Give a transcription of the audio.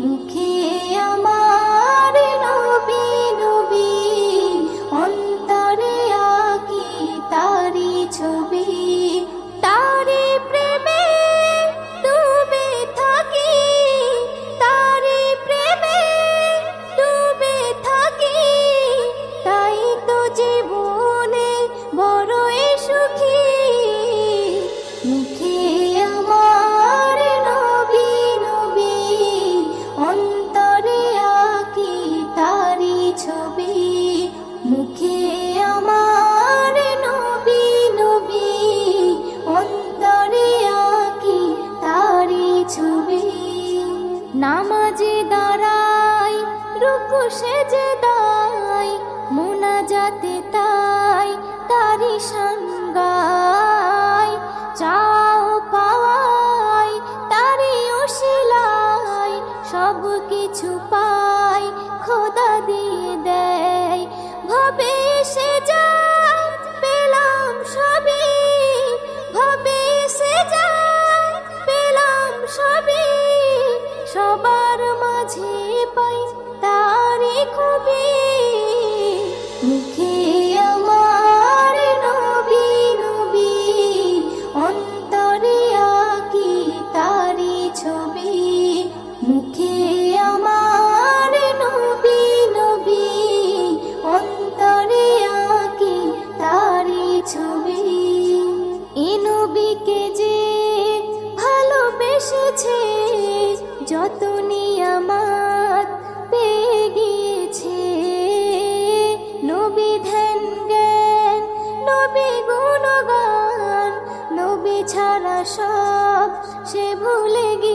মুখে দাঁড়াই রুকু সেজে দাই মোনাজাতে তাই তারি সঙ্গাই চাও পাওয়াই তারি ওশিলাই সব কিছু পাই খোদা দিয়ে দেয়। ভাবে সে পেলাম সবই। ভাবে সে পেলাম সবই। সবার মাঝে পাই তারি মুখে আমার নবী নবী, অন্তরে আকি তারি ছবি, মুখে আমার নবী নবী, অন্তরে আকি তারি ছবি। এ নবীকে ভালোবেসেছে, যত সব সে ভুলে নবী